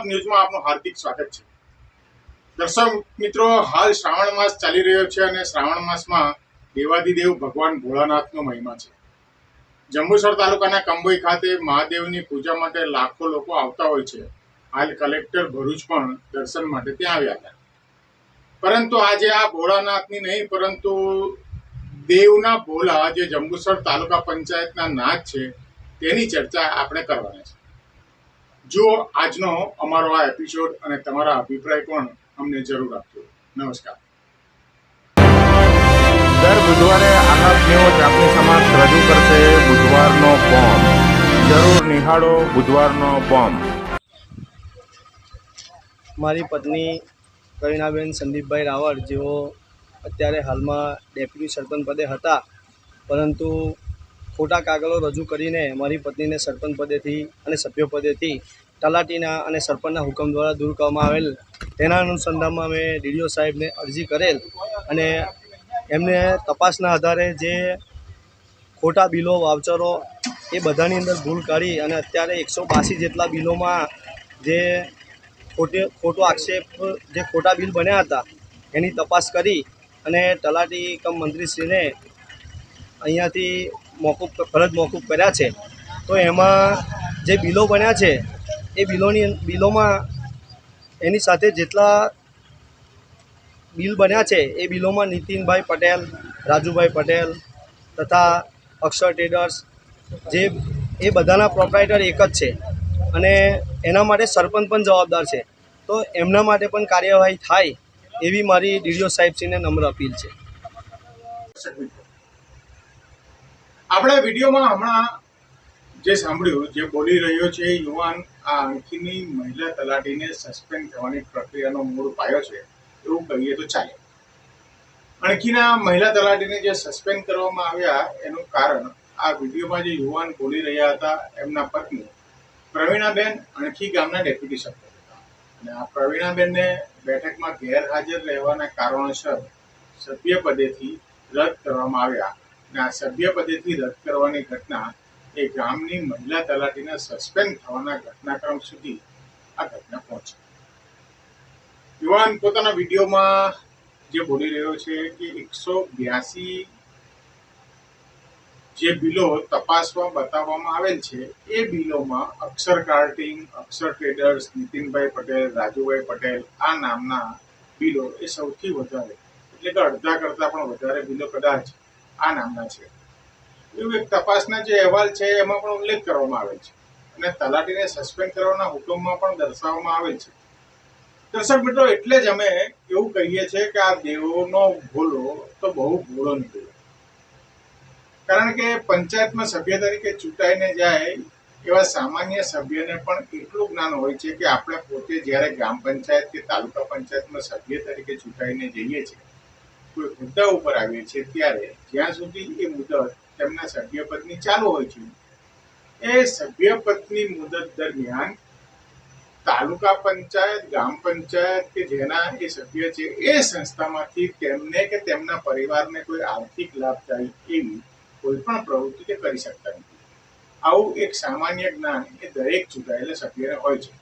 આલાપ ન્યૂઝમાં આપનું હાર્દિક સ્વાગત છે. દર્શક મિત્રો, હાલ શ્રાવણ માસ ચાલી રહ્યો છે અને શ્રાવણ માસમાં દેવાદિદેવ ભગવાન ભોળાનાથનો મહિમા છે. જંબુસર તાલુકાના કંબોઈ ખાતે મહાદેવની પૂજા માટે લાખો લોકો આવતા હોય છે. હાલ કલેક્ટર ભરૂચ પણ દર્શન માટે ત્યાં આવ્યા હતા. પરંતુ આજે આ ભોળાનાથની નહીં, પરંતુ દેવના ભોલા જે જંબુસર તાલુકા પંચાયતના નાથ છે, તેની ચર્ચા આપણે કરવાની છે. જુઓ આજનો અમારો આ એપિસોડ અને તમારા અભિપ્રાય પણ અમને જરૂર આપજો. નમસ્કાર. દર બુધવારે આકાશ ન્યૂઝ આપની સમક્ષ રજૂ કરશે બુધવારનો બોમ્બ જરૂર નિહાળો બુધવારનો બોમ્બ મારી પત્ની કરીનાબેન સંદીપભાઈ રાવળ જેઓ અત્યારે હાલમાં ડેપ્યુટી સરપંચ પદે હતા પરંતુ ખોટા કાગળો રજૂ કરીને મારી પત્નીને સરપંચ પદેથી અને સભ્ય પદેથી તલાટીના અને સરપંચના હુકમ દ્વારા દૂર કરવામાં આવેલ. તેના અનુસંધાનમાં મેં ડીડીઓ સાહેબને અરજી કરેલ અને એમને તપાસના આધારે જે ખોટા બિલો, વાવચરો એ બધાની અંદર ભૂલ કાઢી અને અત્યારે એકસો બાસી જેટલા બિલોમાં જે ખોટે, ખોટો આક્ષેપ, જે ખોટા બિલ બન્યા હતા, એની તપાસ કરી અને તલાટી કમ મંત્રીશ્રીને અહીંયાથી મોકૂફ ફરજ મોકૂફ કર્યા છે. તો એમાં જે બિલો બન્યા છે, એ બિલોની, બિલોમાં એની સાથે જેટલા બિલ બન્યા છે, એ બિલોમાં નીતિનભાઈ પટેલ, રાજુભાઈ પટેલ તથા અક્ષર ટ્રેડર્સ જે, એ બધાના પ્રોપરાઇટર એક જ છે. અને એના માટે સરપંચ પણ જવાબદાર છે. તો એમના માટે પણ કાર્યવાહી થાય એવી મારી ડીડીઓ સાહેબશ્રીને નમ્ર અપીલ છે. આપણે વિડીયોમાં હમણાં જે સાંભળ્યું, જે બોલી રહ્યો છે યુવાન આ અંકીની મહિલા તલાટીને સસ્પેન્ડ થવાની પ્રક્રિયાનો મૂળ પાયો છે, એવું કહીએ તો ચાલે. અણખીના મહિલા તલાટીને જે સસ્પેન્ડ કરવામાં આવ્યા, એનું કારણ આ વિડીયોમાં જે યુવાન બોલી રહ્યા હતા, એમના પત્ની પ્રવીણાબેન અણખી ગામના ડેપ્યુટી સભ્ય હતા. અને આ પ્રવીણાબેનને બેઠકમાં ગેરહાજર રહેવાના કારણોસર સભ્ય પદેથી રદ કરવામાં આવ્યા. અને આ સભ્ય પદેથી રદ કરવાની ઘટના એ ગામની મહિલા તલાટીના સસ્પેન્ડ થવાના ઘટનાક્રમ સુધી આ ઘટના પહોંચી. યુવાન પોતાના વિડીયોમાં જે બોલી રહ્યો છે કે એકસો બ્યાસી જે બિલો તપાસવા બતાવવામાં આવેલ છે, એ બિલોમાં અક્ષર કાર્ટિંગ, અક્ષર ટ્રેડર્સ, નીતિનભાઈ પટેલ, રાજુભાઈ પટેલ, આ નામના બિલો એ સૌથી વધારે, એટલે કે અડધા કરતાં પણ વધારે બિલો કદાચ આ નામના છે. એવું એક તપાસના જે અહેવાલ છે, એમાં પણ ઉલ્લેખ કરવામાં આવે છે. અને તલાટીને સસ્પેન્ડ કરવાના હુકમમાં પણ દર્શાવવામાં આવે છે. દર્શક મિત્રો, એટલે જ અમે એવું કહીએ છીએ કે આ દેવોનો ભૂલો તો બહુ ભૂલો નીકળ્યો. કારણ કે પંચાયતમાં સભ્ય તરીકે ચૂંટાઈને જાય એવા સામાન્ય સભ્યને પણ એટલું જ્ઞાન હોય છે કે આપણે પોતે જ્યારે ગ્રામ પંચાયત કે તાલુકા પંચાયતમાં સભ્ય તરીકે ચૂંટાઈને જઈએ છીએ કોઈ મુદ્દા ઉપર આવીએ છીએ ત્યારે જ્યાં સુધી એ મુદત તેમના સભ્યપદની ચાલુ હોય છે. એ સભ્યપદની મુદત દરમિયાન તાલુકા પંચાયત ગ્રામ પંચાયત કે જેના એ સભ્ય છે, એ સંસ્થામાંથી તેમને કે તેમના પરિવારને કોઈ આર્થિક લાભ થાય એવી કોઈ પણ પ્રવૃત્તિ તે કરી શકતા નથી. આવું એક સામાન્ય જ્ઞાન એ દરેક ચૂંટાયેલા સભ્યને હોય છે.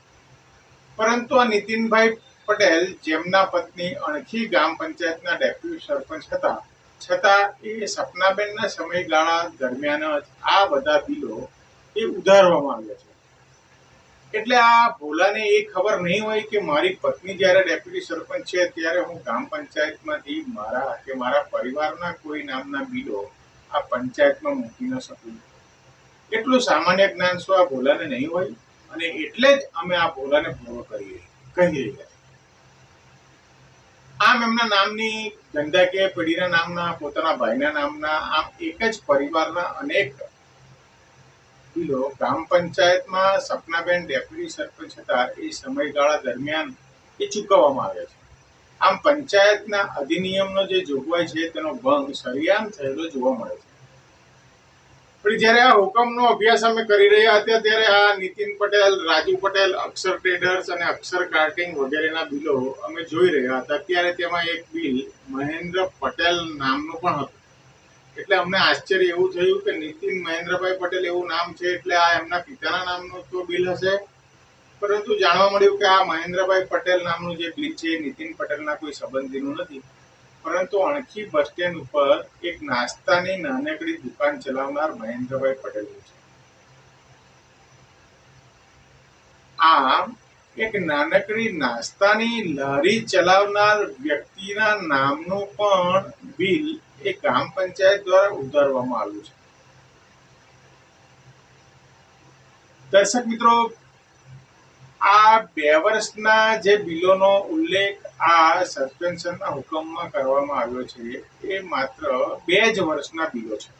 પરંતુ આ નીતિનભાઈ પટેલ જેમના પત્ની અણખી ગ્રામ પંચાયતના ડેપ્યુટી સરપંચ હતા. છતાં એ સપનાબેનના સમયગાળા દરમિયાન જ આ બધા બિલો એ ઉધારવામાં આવ્યા છે. એટલે આ ભોલાને એ ખબર નહીં હોય કે મારી પત્ની જ્યારે ડેપ્યુટી સરપંચ છે ત્યારે હું ગ્રામ પંચાયતમાંથી મારા કે મારા પરિવારના કોઈ નામના બિલો આ પંચાયતમાં મૂકી ન શકું. એટલું સામાન્ય જ્ઞાન શું આ ભોલાને નહીં હોય? અને એટલે જ અમે આ ભોલાને પૂરો કરીએ કહી રહ્યા છીએ આમ એમના નામની ધંધાકીય પેઢીના નામના, પોતાના ભાઈના નામના, આમ એક જ પરિવારના અનેક બિલો ગ્રામ પંચાયતમાં સપનાબેન ડેપ્યુટી સરપંચ હતા. એ સમયગાળા દરમિયાન એ ચૂકવવામાં આવ્યા છે. આમ પંચાયતના અધિનિયમનો જે જોગવાઈ છે, તેનો ભંગ સરિયામ થયેલો જોવા મળે છે. પણ જ્યારે આ હુકમનો અભ્યાસ અમે કરી રહ્યા હતા ત્યારે આ નીતિન પટેલ, રાજુ પટેલ, અક્ષર ટ્રેડર્સ અને અક્ષર કાર્ટિંગ વગેરેના બિલો અમે જોઈ રહ્યા હતા. ત્યારે તેમાં એક બિલ મહેન્દ્ર પટેલ નામનું પણ હતું. એટલે અમને આશ્ચર્ય એવું થયું કે નીતિન મહેન્દ્રભાઈ પટેલ એવું નામ છે, એટલે આ એમના પિતાના નામનું તો બિલ હશે. પરંતુ જાણવા મળ્યું કે આ મહેન્દ્રભાઈ પટેલ નામનું જે બિલ છે, એ નીતિન પટેલના કોઈ સંબંધીનું નથી. પરંતુ અણખી બસ સ્ટેન્ડ ઉપર એક નાસ્તાની નાનકડી દુકાન ચલાવનાર મહેન્દ્રભાઈ પટેલ છે. આમ, એક નાનકડી નાસ્તાની લારી ચલાવનાર વ્યક્તિના નામનું પણ બિલ એ ગ્રામ પંચાયત દ્વારા ઉધારવામાં આવ્યું છે. દર્શક મિત્રો આ બે વર્ષના જે બિલોનો ઉલ્લેખ આ સસ્પેન્શનના હુકમમાં કરવામાં આવ્યો છે, એ માત્ર બે જ વર્ષના બિલો છે.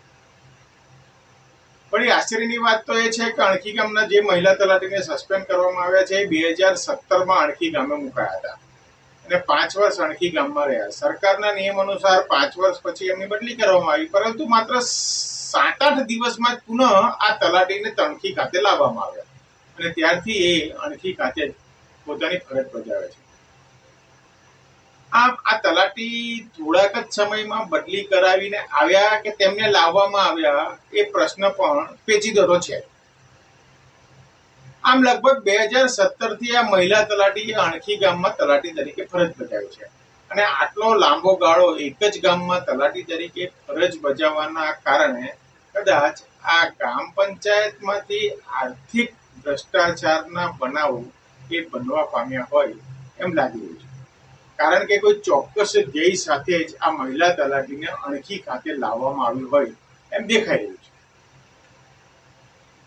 પણ એ આશ્ચર્યની વાત તો એ છે કે અણખી ગામના જે મહિલા તલાટીને સસ્પેન્ડ કરવામાં આવ્યા છે, એ બે હજાર સત્તરમાં અણખી ગામે મુકાયા હતા. અને પાંચ વર્ષ અણખી ગામમાં રહ્યા. સરકારના નિયમ અનુસાર પાંચ વર્ષ પછી એમની બદલી કરવામાં આવી, પરંતુ માત્ર સાત આઠ દિવસમાં પુનઃ આ તલાટીને તણખી ખાતે લાવવામાં આવ્યા. અને ત્યારથી એ અણખી ખાતે પોતાની ફરજ બજાવે છે. આમ આ તલાટી થોડાક જ સમયમાં બદલી કરાવીને આવ્યા કે તેમને લાવવામાં આવ્યા એ પ્રશ્ન પણ પેચીદો છે. આમ લગભગ બે હજાર સત્તરથી આ મહિલા તલાટી અણખી ગામમાં તલાટી તરીકે ફરજ બજાવી છે. અને આટલો લાંબો ગાળો એક જ ગામમાં તલાટી તરીકે ફરજ બજાવવાના કારણે કદાચ આ ગ્રામ પંચાયતમાંથી આર્થિક ભ્રષ્ટાચારના બનાવો એ બનવા પામ્યા હોય એમ લાગી રહ્યું છે. કારણ કે કોઈ ચોક્કસ ધ્યેય સાથે જ આ મહિલા તલાટીને અણખી ખાતે લાવવામાં આવ્યું હોય એમ દેખાઈ રહ્યું છે.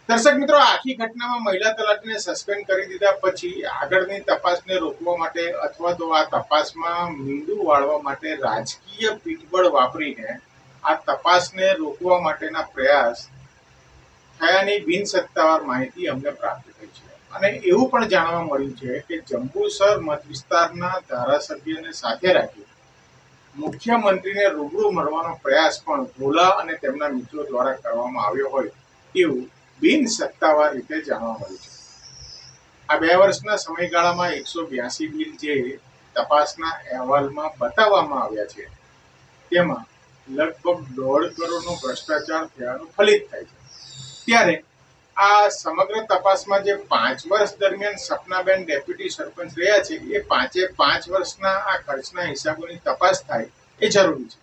દર્શક મિત્રો, આખી ઘટનામાં મહિલા તલાટીને સસ્પેન્ડ કરી દીધા પછી આગળની તપાસને રોકવા માટે અથવા તો આ તપાસમાં મીંડું વાળવા માટે રાજકીય પીઠબળ વાપરીને આ તપાસને રોકવા માટેના પ્રયાસ થયાની બિનસત્તાવાર માહિતી અમને પ્રાપ્ત થઈ છે. અને એવું પણ જાણવા મળ્યું છે કે જંબુસર મત વિસ્તારના ધારાસભ્યને સાથે રાખી મુખ્યમંત્રીને રૂબરૂ મળવાનો પ્રયાસ પણ ભોલા અને તેમના મિત્રો દ્વારા કરવામાં આવ્યો હોય એવું બિન સત્તાવાર રીતે જાણવા મળ્યું છે. આ બે વર્ષના સમયગાળામાં એકસો બ્યાસી બિલ જે તપાસના અહેવાલમાં બતાવવામાં આવ્યા છે, તેમાં લગભગ દોઢ કરોડનો ભ્રષ્ટાચાર થયાનું ફલિત થાય છે. ત્યારે આ સમગ્ર તપાસમાં જે પાંચ વર્ષ દરમિયાન સપનાબેન ડેપ્યુટી સરપંચ રહ્યા છે, એ પાંચે પાંચ વર્ષના આ ખર્ચના હિસાબોની તપાસ થાય એ જરૂરી છે.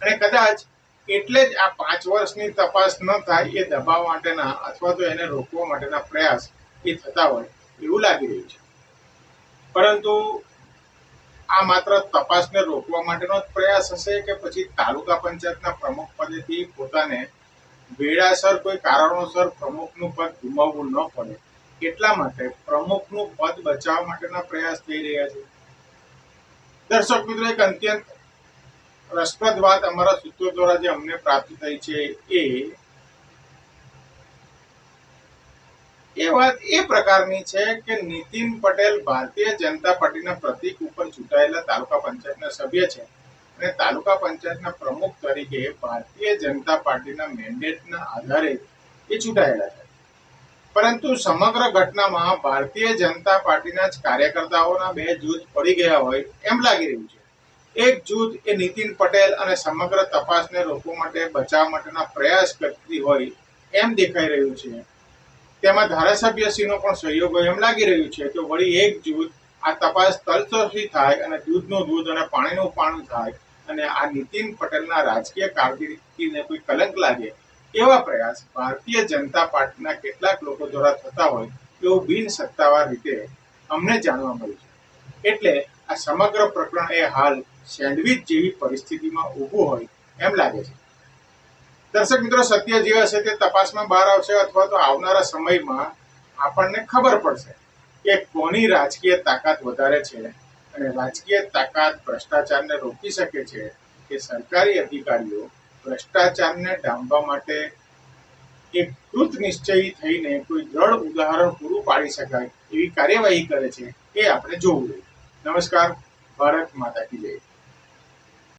અને કદાચ એટલે જ આ પાંચ વર્ષની તપાસ ન થાય, એ દબાવવા માટેના અથવા તો એને રોકવા માટેના પ્રયાસ એ થતા હોય એવું લાગી રહ્યું છે. પરંતુ આ માત્ર તપાસને રોકવા માટેનો જ પ્રયાસ હશે કે પછી તાલુકા પંચાયતના પ્રમુખ પદેથી પોતાને વેળાસર કોઈ કારણોસર પ્રમુખનું પદ ગુમાવવું ન પડે. એટલા માટે પ્રમુખનું પદ બચાવવા માટેના પ્રયાસ થઈ રહ્યા છે. દર્શક મિત્રો, એક અત્યંત રસપ્રદ વાત અમારા સૂત્રો દ્વારા જે અમને પ્રાપ્ત થઈ છે એ એ વાત એ પ્રકારની છે કે નીતિન પટેલ ભારતીય જનતા પાર્ટીના પ્રતિક ઉપર ચૂંટાયેલા તાલુકા પંચાયતના સભ્ય છે. અને તાલુકા પંચાયતના પ્રમુખ તરીકે ભારતીય જનતા પાર્ટીના મેન્ડેટના આધારે એ ચૂંટાયેલા છે. પરંતુ સમગ્ર ઘટનામાં ભારતીય જનતા પાર્ટીના જ કાર્યકર્તાઓના બે જૂથ પડી ગયા હોય એમ લાગી રહ્યું છે. એક જૂથ એ નીતિન પટેલ અને સમગ્ર તપાસને રોકવા માટે બચાવ માટેના પ્રયાસ કરતી હોય એમ દેખાઈ રહ્યું છે. તેમાં ધારાસભ્યશ્રીનો પણ સહયોગ હોય એમ લાગી રહ્યું છે તો વળી એક જૂથ આ તપાસ તલતોથી થાય અને દૂધનું દૂધ અને પાણીનું પાણી થાય અને આ નીતિન પટેલના રાજકીય કારકિર્દીને કોઈ કલંક લાગે એવા પ્રયાસ ભારતીય જનતા પાર્ટીના કેટલાક લોકો દ્વારા થતા હોય એવું બિન સત્તાવાર રીતે અમને જાણવા મળ્યું છે. એટલે આ સમગ્ર પ્રકરણ એ હાલ સેન્ડવિચ જેવી પરિસ્થિતિમાં ઊભું હોય એમ લાગે છે. દર્શક મિત્રો, સત્ય જે હશે તે તપાસમાં બહાર આવશે અથવા તો આવનારા સમયમાં આપણને ખબર પડશે કે કોની રાજકીય તાકાત વધારે છે. અને રાજકીય તાકાત ભ્રષ્ટાચારને રોકી શકે છે કે સરકારી અધિકારીઓ ભ્રષ્ટાચારને ડામવા માટે એક કૃત નિશ્ચયી થઈને કોઈ દ્રઢ ઉદાહરણ પૂરું પાડી શકાય એવી કાર્યવાહી કરે છે એ આપણે જોવું જોઈએ. નમસ્કાર, ભારત માતા કી જય.